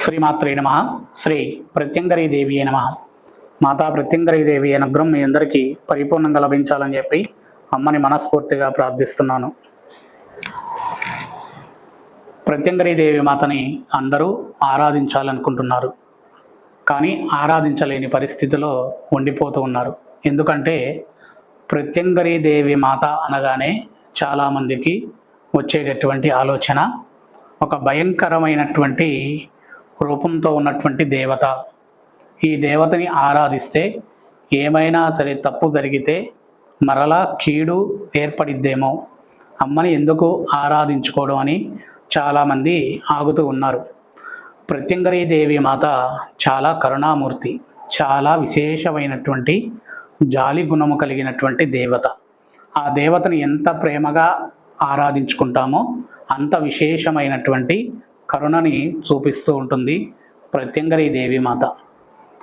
శ్రీమాత్రే నమ. శ్రీ ప్రత్యంగరీదేవి నమ. మాతా ప్రత్యంగరీదేవి అనుగ్రహం మీ అందరికీ పరిపూర్ణంగా లభించాలని చెప్పి అమ్మని మనస్ఫూర్తిగా ప్రార్థిస్తున్నాను. ప్రత్యంగరీదేవి మాతని అందరూ ఆరాధించాలనుకుంటున్నారు. కానీ ఆరాధించలేని పరిస్థితిలో ఉండిపోతూ ఉన్నారు. ఎందుకంటే ప్రత్యంగరీదేవి మాత అనగానే చాలామందికి వచ్చేటటువంటి ఆలోచన ఒక భయంకరమైనటువంటి రూపంతో ఉన్నటువంటి దేవత. ఈ దేవతని ఆరాధిస్తే ఏమైనా సరే తప్పు జరిగితే మరలా కీడు ఏర్పడిద్దేమో. అమ్మని ఎందుకు ఆరాధించుకోవడం అని చాలామంది ఆగుతూ ఉన్నారు. ప్రత్యంగరీ దేవి మాత చాలా కరుణామూర్తి చాలా విశేషమైనటువంటి జాలి గుణము కలిగినటువంటి దేవత. ఆ దేవతని ఎంత ప్రేమగా ఆరాధించుకుంటామో అంత విశేషమైనటువంటి కరుణని చూపిస్తూ ఉంటుంది ప్రత్యంగరీ దేవి మాత.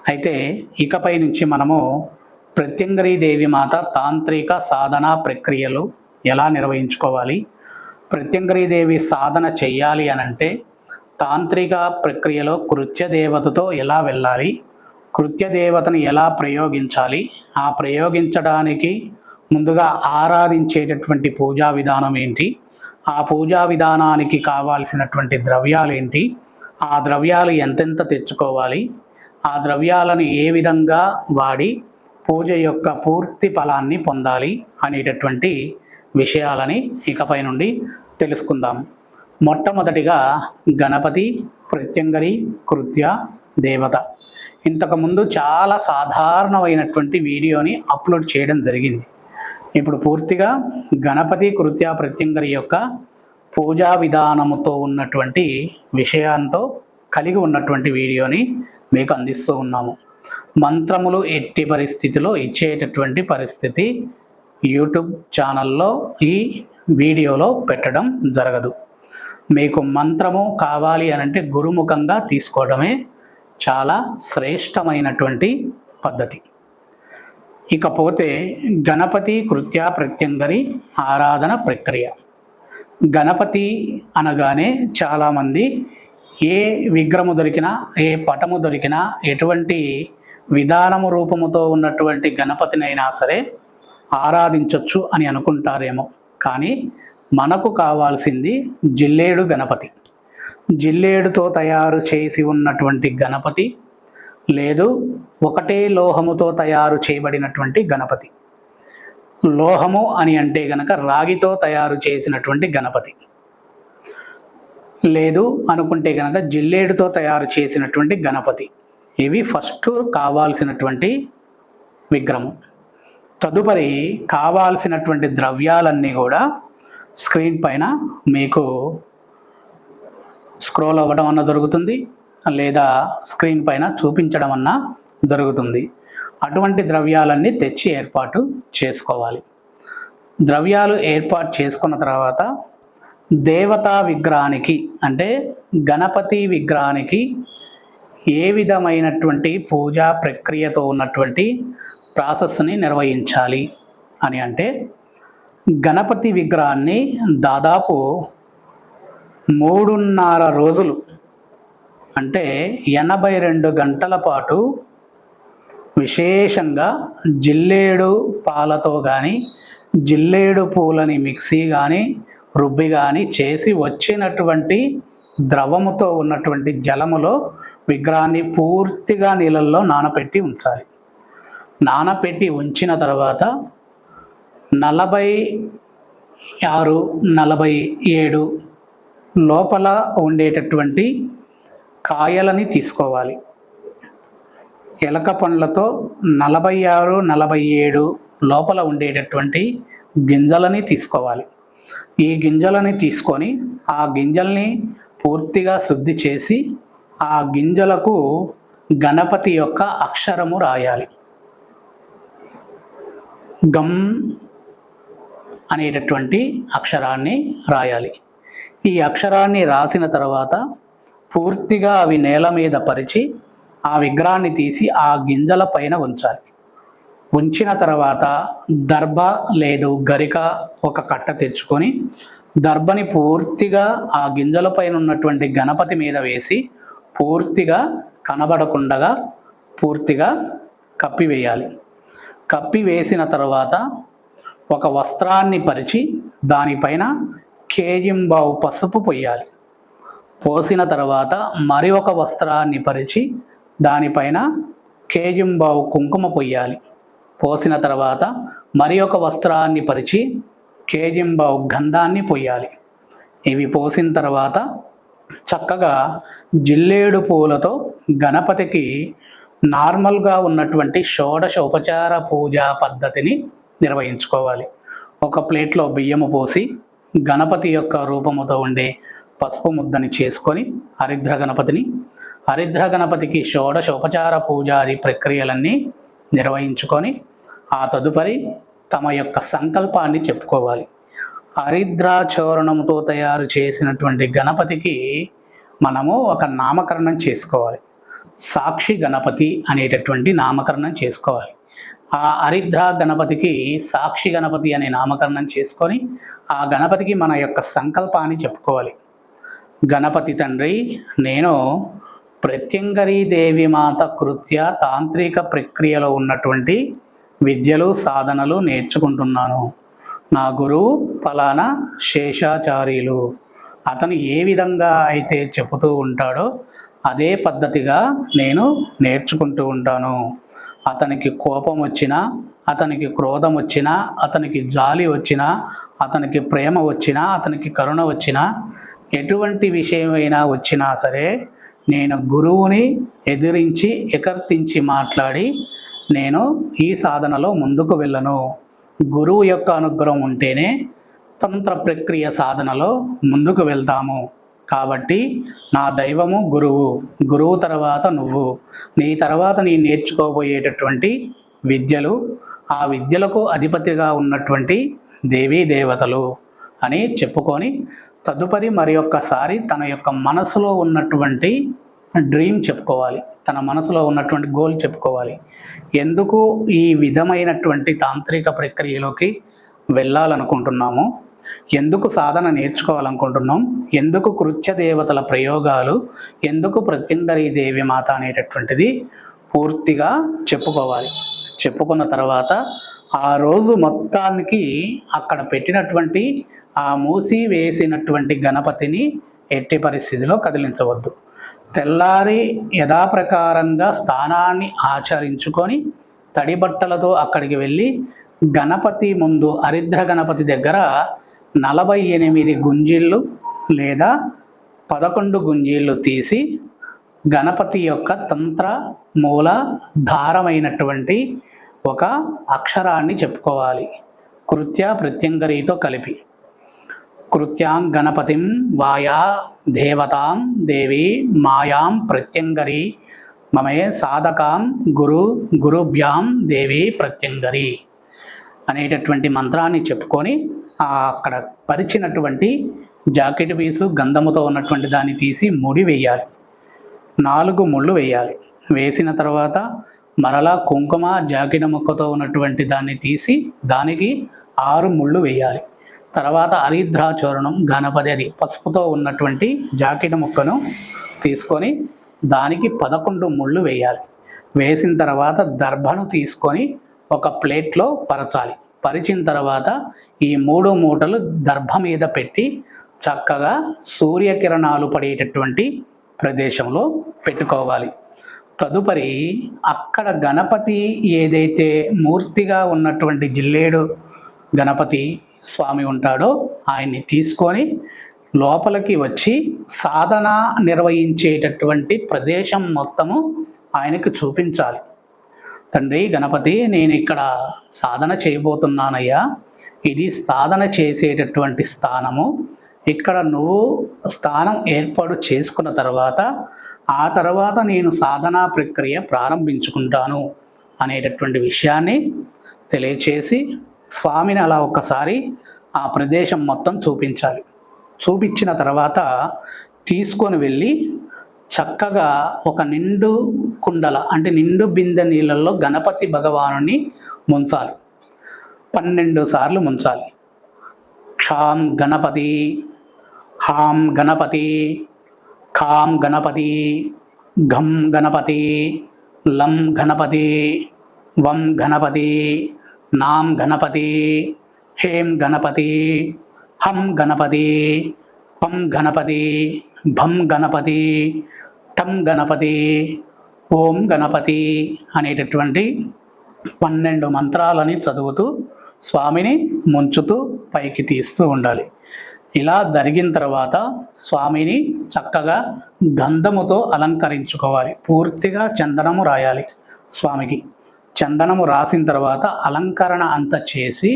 అయితే ఇకపై నుంచి మనము ప్రత్యంగరీ దేవి మాత తాంత్రిక సాధన ప్రక్రియలు ఎలా నిర్వహించుకోవాలి? ప్రత్యంగరీ దేవి సాధన చెయ్యాలి అనంటే తాంత్రిక ప్రక్రియలో కృత్య దేవతతో ఎలా వెళ్ళాలి? కృత్య దేవతను ఎలా ప్రయోగించాలి? ఆ ప్రయోగించడానికి ముందుగా ఆరాధించేటటువంటి పూజా విధానం ఏంటి? ఆ పూజా విధానానికి కావాల్సినటువంటి ద్రవ్యాలు ఏంటి ఆ ద్రవ్యాలు ఎంతెంత తెచ్చుకోవాలి? ఆ ద్రవ్యాలను ఏ విధంగా వాడి పూజ యొక్క పూర్తి ఫలాన్ని పొందాలి అనేటటువంటి విషయాలని ఇకపై నుండి తెలుసుకుందాం. మొట్టమొదటిగా గణపతి ప్రత్యంగరి కృత్య దేవత. ఇంతకుముందు చాలా సాధారణమైనటువంటి వీడియోని అప్లోడ్ చేయడం జరిగింది. ఇప్పుడు పూర్తిగా గణపతి కృత్యా ప్రత్యంగరి యొక్క పూజా విధానముతో ఉన్నటువంటి విషయాంతో కలిగి ఉన్నటువంటి వీడియోని మీకు అందిస్తూ ఉన్నాము. మంత్రములు ఎట్టి పరిస్థితిలో ఇచ్చేటటువంటి పరిస్థితి యూట్యూబ్ ఛానల్లో ఈ వీడియోలో పెట్టడం జరగదు. మీకు మంత్రము కావాలి అనంటే గురుముఖంగా తీసుకోవడమే చాలా శ్రేష్టమైనటువంటి పద్ధతి. ఇకపోతే గణపతి కృత్య ప్రత్యంగరి ఆరాధన ప్రక్రియ. గణపతి అనగానే చాలామంది ఏ విగ్రహము దొరికినా ఏ పటము దొరికినా ఎటువంటి విధానము రూపముతో ఉన్నటువంటి గణపతినైనా సరే ఆరాధించవచ్చు అని అనుకుంటారేమో. కానీ మనకు కావాల్సింది జిల్లేడు గణపతి. జిల్లేడుతో తయారు చేసి ఉన్నటువంటి గణపతి లేదు ఒకటే లోహముతో తయారు చేయబడినటువంటి గణపతి. లోహము అని అంటే గనక రాగితో తయారు చేసినటువంటి గణపతి. లేదు అనుకుంటే గనక జిల్లేడుతో తయారు చేసినటువంటి గణపతి. ఇవి ఫస్ట్ కావాల్సినటువంటి విగ్రహం తదుపరి కావాల్సినటువంటి ద్రవ్యాలన్నీ కూడా స్క్రీన్ పైన మీకు స్క్రోల్ అవ్వడం అన్న జరుగుతుంది. లేదా స్క్రీన్ పైన చూపించడం అన్న జరుగుతుంది. అటువంటి ద్రవ్యాలన్నీ తెచ్చి ఏర్పాటు చేసుకోవాలి. ద్రవ్యాలు ఏర్పాటు చేసుకున్న తర్వాత దేవతా విగ్రహానికి అంటే గణపతి విగ్రహానికి ఏ విధమైనటువంటి పూజా ప్రక్రియతో ఉన్నటువంటి ప్రాసెస్ని నిర్వహించాలి అని అంటే గణపతి విగ్రహాన్ని దాదాపు మూడున్నర రోజులు అంటే ఎనభై రెండు గంటల పాటు విశేషంగా జిల్లేడు పాలతో కానీ జిల్లేడు పూలని మిక్సీ కానీ రుబ్బి కానీ చేసి వచ్చినటువంటి ద్రవముతో ఉన్నటువంటి జలములో విగ్రహాన్ని పూర్తిగా నీళ్ళల్లో నానపెట్టి ఉంచాలి. నానపెట్టి ఉంచిన తర్వాత నలభై ఆరు నలభై ఏడు లోపల ఉండేటటువంటి కాయలని తీసుకోవాలి. ఎలక పండ్లతో నలభై ఆరు నలభై ఏడు లోపల ఉండేటటువంటి గింజలని తీసుకోవాలి. ఈ గింజలని తీసుకొని ఆ గింజల్ని పూర్తిగా శుద్ధి చేసి ఆ గింజలకు గణపతి యొక్క అక్షరము రాయాలి. గమ్ అనేటటువంటి అక్షరాన్ని రాయాలి. ఈ అక్షరాన్ని రాసిన తర్వాత పూర్తిగా అవి నేల మీద పరిచి ఆ విగ్రహాన్ని తీసి ఆ గింజల పైన ఉంచాలి. ఉంచిన తర్వాత దర్భ లేదు గరిక ఒక కట్ట తెచ్చుకొని దర్భని పూర్తిగా ఆ గింజల పైన ఉన్నటువంటి గణపతి మీద వేసి పూర్తిగా కనబడకుండగా పూర్తిగా కప్పివేయాలి కప్పివేసిన తర్వాత ఒక వస్త్రాన్ని పరిచి దానిపైన కేజింబావు పసుపు పొయ్యాలి. పోసిన తర్వాత మరి ఒక వస్త్రాన్ని పరిచి దానిపైన కేజింబావు కుంకుమ పొయ్యాలి. పోసిన తర్వాత మరి ఒక వస్త్రాన్ని పరిచి కేజింబావు గంధాన్ని పొయ్యాలి. ఇవి పోసిన తర్వాత చక్కగా జిల్లేడు పూలతో గణపతికి నార్మల్గా ఉన్నటువంటి షోడశ ఉపచార పూజా పద్ధతిని నిర్వహించుకోవాలి. ఒక ప్లేట్లో బియ్యము పోసి గణపతి యొక్క రూపముతో ఉండే పసుపు ముద్దని చేసుకొని హరిద్ర గణపతిని హరిద్ర గణపతికి షోడశ ఉపచార పూజాది ప్రక్రియలన్నీ నిర్వహించుకొని ఆ తదుపరి తమ యొక్క సంకల్పాన్ని చెప్పుకోవాలి. హరిద్రాచోరణంతో తయారు చేసినటువంటి గణపతికి మనము ఒక నామకరణం చేసుకోవాలి. సాక్షి గణపతి అనేటటువంటి నామకరణం చేసుకోవాలి. ఆ హరిద్ర గణపతికి సాక్షి గణపతి అనే నామకరణం చేసుకొని ఆ గణపతికి మన యొక్క సంకల్పాన్ని చెప్పుకోవాలి. గణపతి తండ్రి నేను ప్రత్యంగరీ దేవి మాత కృత్య తాంత్రిక ప్రక్రియలో ఉన్నటువంటి విద్యలు సాధనలు నేర్చుకుంటున్నాను. నా గురువు ఫలానా శేషాచార్యులు. అతను ఏ విధంగా అయితే చెబుతూ ఉంటాడో అదే పద్ధతిగా నేను నేర్చుకుంటూ ఉంటాను. అతనికి కోపం వచ్చినా అతనికి క్రోధం వచ్చినా అతనికి జాలి వచ్చినా అతనికి ప్రేమ వచ్చినా అతనికి కరుణ వచ్చినా ఎటువంటి విషయమైనా వచ్చినా సరే నేను గురువుని ఎదిరించి ఎకర్తించి మాట్లాడి నేను ఈ సాధనలో ముందుకు వెళ్ళను. గురువు యొక్క అనుగ్రహం ఉంటేనే తంత్ర ప్రక్రియ సాధనలో ముందుకు వెళ్తాము. కాబట్టి నా దైవము గురువు గురువు తర్వాత నువ్వు. నీ తర్వాత నీ నేర్చుకోబోయేటటువంటి విద్యలు ఆ విద్యలకు అధిపతిగా ఉన్నటువంటి దేవీ దేవతలు అని చెప్పుకొని తదుపరి మరి ఒక్కసారి తన యొక్క మనసులో ఉన్నటువంటి డ్రీమ్ చెప్పుకోవాలి. తన మనసులో ఉన్నటువంటి గోల్ చెప్పుకోవాలి. ఎందుకు ఈ విధమైనటువంటి తాంత్రిక ప్రక్రియలోకి వెళ్ళాలనుకుంటున్నాము ఎందుకు సాధన నేర్చుకోవాలనుకుంటున్నాం ఎందుకు కృత్య దేవతల ప్రయోగాలు ఎందుకు ప్రత్యంగరీ దేవి మాత అనేటటువంటిది పూర్తిగా చెప్పుకోవాలి. చెప్పుకున్న తర్వాత ఆ రోజు మొత్తానికి అక్కడ పెట్టినటువంటి ఆ మూసి వేసినటువంటి గణపతిని ఎట్టి పరిస్థితిలో కదిలించవద్దు. తెల్లారి యథాప్రకారంగా స్థానాన్ని ఆచరించుకొని తడి బట్టలతో అక్కడికి వెళ్ళి గణపతి ముందు హరిద్ర గణపతి దగ్గర నలభై ఎనిమిది గుంజీళ్ళు లేదా పదకొండు గుంజీళ్ళు తీసి గణపతి యొక్క తంత్ర మూల ధారమైనటువంటి ఒక అక్షరాన్ని చెప్పుకోవాలి. కృత్య ప్రత్యంగరీతో కలిపి. కృత్యాం గణపతిం వాయా దేవతాం దేవి మాయాం ప్రత్యంగరి. మమే సాధకాం గురు గురుభ్యాం దేవి ప్రత్యంగరి. అనేటటువంటి మంత్రాన్ని చెప్పుకొని అక్కడ పరిచినటువంటి జాకెట్ పీసు గంధముతో ఉన్నటువంటి దాన్ని తీసి ముడి వేయాలి. నాలుగు ముళ్ళు వేయాలి. వేసిన తర్వాత మరలా కుంకుమ జాకిన ముక్కతో ఉన్నటువంటి దాన్ని తీసి దానికి ఆరు ముళ్ళు వేయాలి. తర్వాత హరిద్రాచూర్ణం గణపతి అది పసుపుతో ఉన్నటువంటి జాకిన ముక్కను తీసుకొని దానికి పదకొండు ముళ్ళు వేయాలి. వేసిన తర్వాత దర్భను తీసుకొని ఒక ప్లేట్లో పరచాలి. పరిచిన తర్వాత ఈ మూడు మూటలు దర్భ మీద పెట్టి చక్కగా సూర్యకిరణాలు పడేటటువంటి ప్రదేశంలో పెట్టుకోవాలి. తదుపరి అక్కడ గణపతి ఏదైతే మూర్తిగా ఉన్నటువంటి జిల్లేడు గణపతి స్వామి ఉంటాడో ఆయన్ని తీసుకొని లోపలికి వచ్చి సాధన నిర్వహించేటటువంటి ప్రదేశం మొత్తము ఆయనకు చూపించాలి. తండ్రి గణపతి నేను ఇక్కడ సాధన చేయబోతున్నానయ్యా. ఇది సాధన చేసేటటువంటి స్థానము. ఇక్కడ నువ్వు స్థానం ఏర్పాటు చేసుకున్న తర్వాత ఆ తర్వాత నేను సాధనా ప్రక్రియ ప్రారంభించుకుంటాను అనేటటువంటి విషయాన్ని తెలియచేసి స్వామిని అలా ఒక్కసారి ఆ ప్రదేశం మొత్తం చూపించాలి. చూపించిన తర్వాత తీసుకొని వెళ్ళి చక్కగా ఒక నిండు కుండల అంటే నిండు బిందె నీళ్ళల్లో గణపతి భగవానుని ముంచాలి. పన్నెండు సార్లు ముంచాలి. క్షాం గణపతి హాం గణపతి ఖాం గణపతి ఘం గణపతి లం గణపతి వం గణపతి నాం గణపతి హేం గణపతి హం గణపతి పం గణపతి భం గణపతి టం గణపతి ఓం గణపతి అనేటటువంటి పన్నెండు మంత్రాలని చదువుతూ స్వామిని ముంచుతూ పైకి తీస్తూ ఉండాలి. ఇలా జరిగిన తర్వాత స్వామిని చక్కగా గంధముతో అలంకరించుకోవాలి. పూర్తిగా చందనము రాయాలి స్వామికి. చందనము రాసిన తర్వాత అలంకరణ అంతా చేసి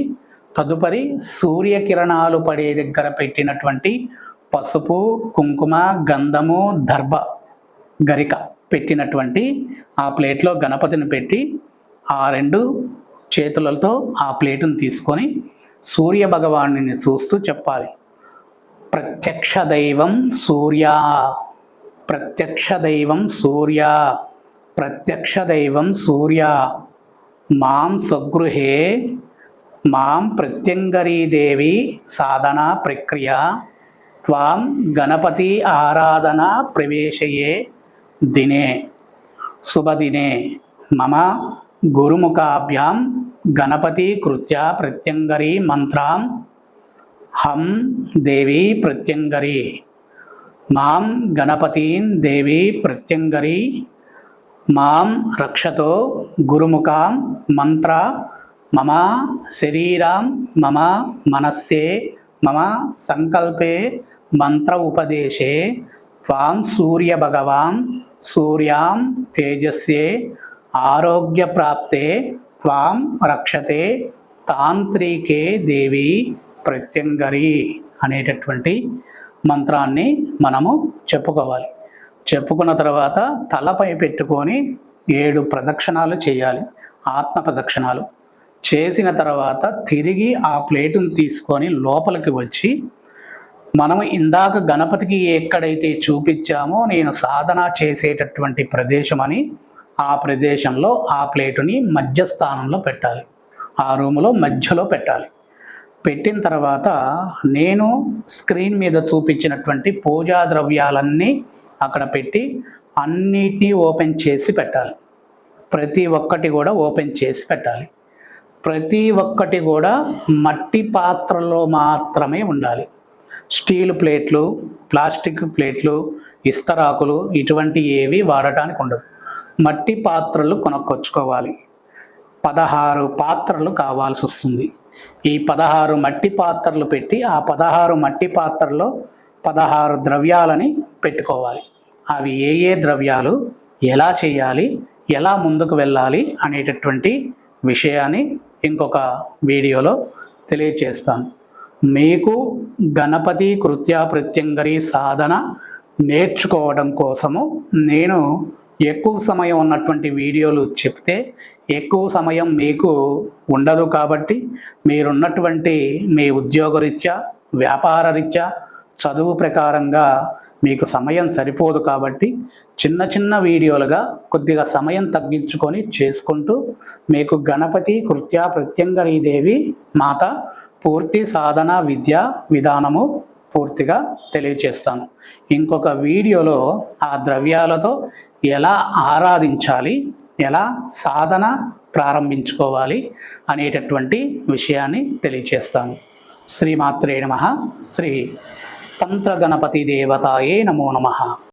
తదుపరి సూర్యకిరణాలు పడే దగ్గర పెట్టినటువంటి పసుపు కుంకుమ గంధము దర్భ గరిక పెట్టినటువంటి ఆ ప్లేట్లో గణపతిని పెట్టి ఆ రెండు చేతులతో ఆ ప్లేటును తీసుకొని సూర్య భగవానుని చూస్తూ చెప్పాలి. ప్రత్యక్ష దైవం సూర్య. ప్రత్యక్ష దైవం సూర్య. ప్రత్యక్ష దైవం సూర్య. మాం స్వగృహే. మాం ప్రత్యంగరీదేవి సాధన ప్రక్రియ. త్వాం గణపతి ఆరాధన ప్రవేశయే దినే. శుభదినే. మమ గురుముఖాభ్యాం గణపతి కృత్య ప్రత్యంగరీ మంత్రాం హం దేవి ప్రత్యంగరి. మాం గణపతీన్ దేవి ప్రత్యంగరి. మాం రక్షతో గురుముఖాం మంత్ర. మమ శరీరాం మమ మనస్సే. మమ సంకల్పే మంత్ర ఉపదేశే. త్వాం సూర్య భగవాన్ సూర్యాం తేజస్యే ఆరోగ్యప్రాప్తే త్వాం రక్షతే తాంత్రికే దేవి ప్రత్యంగరి అనేటటువంటి మంత్రాన్ని మనము చెప్పుకోవాలి. చెప్పుకున్న తర్వాత తలపై పెట్టుకొని ఏడు ప్రదక్షిణాలు చేయాలి. ఆత్మ ప్రదక్షిణాలు. చేసిన తర్వాత తిరిగి ఆ ప్లేటును తీసుకొని లోపలికి వచ్చి మనము ఇందాక గణపతికి ఎక్కడైతే చూపించామో నేను సాధన చేసేటటువంటి ప్రదేశం అని ఆ ప్రదేశంలో ఆ ప్లేటుని మధ్య స్థానంలో పెట్టాలి. ఆ రూములో మధ్యలో పెట్టాలి. పెట్టిన తర్వాత నేను స్క్రీన్ మీద చూపించినటువంటి పూజా ద్రవ్యాలన్నీ అక్కడ పెట్టి అన్నిటినీ ఓపెన్ చేసి పెట్టాలి. ప్రతి ఒక్కటి కూడా ఓపెన్ చేసి పెట్టాలి. ప్రతి ఒక్కటి కూడా మట్టి పాత్రలో మాత్రమే ఉండాలి. స్టీల్ ప్లేట్లు ప్లాస్టిక్ ప్లేట్లు ఇస్తరాకులు ఇటువంటి ఏవి వాడటానికి ఉండదు మట్టి పాత్రలు కొనుక్కొచ్చుకోవాలి. పదహారు పాత్రలు కావాల్సి వస్తుంది. ఈ పదహారు మట్టి పాత్రలు పెట్టి ఆ పదహారు మట్టి పాత్రలో పదహారు ద్రవ్యాలని పెట్టుకోవాలి. అవి ఏ ఏ ద్రవ్యాలు ఎలా చేయాలి ఎలా ముందుకు వెళ్ళాలి అనేటటువంటి విషయాన్ని ఇంకొక వీడియోలో తెలియచేస్తాను. మీకు గణపతి కృత్య ప్రత్యంగరి సాధన నేర్చుకోవడం కోసము నేను ఎక్కువ సమయం ఉన్నటువంటి వీడియోలు చెప్తే ఎక్కువ సమయం మీకు ఉండదు కాబట్టి మీరున్నటువంటి మీ ఉద్యోగరీత్యా వ్యాపార రీత్యా చదువు ప్రకారంగా మీకు సమయం సరిపోదు కాబట్టి చిన్న చిన్న వీడియోలుగా కొద్దిగా సమయం తగ్గించుకొని చేసుకుంటూ మీకు గణపతి కృత్య ప్రత్యంగరీదేవి మాత పూర్తి సాధన విద్యా విధానము పూర్తిగా తెలియచేస్తాను. ఇంకొక వీడియోలో ఆ ద్రవ్యాలతో ఎలా ఆరాధించాలి ఎలా సాధన ప్రారంభించుకోవాలి అనేటటువంటి విషయాన్ని తెలియచేస్తాను. శ్రీమాత్రే నమ. శ్రీ తంత్ర గణపతి దేవతాయే నమో నమ.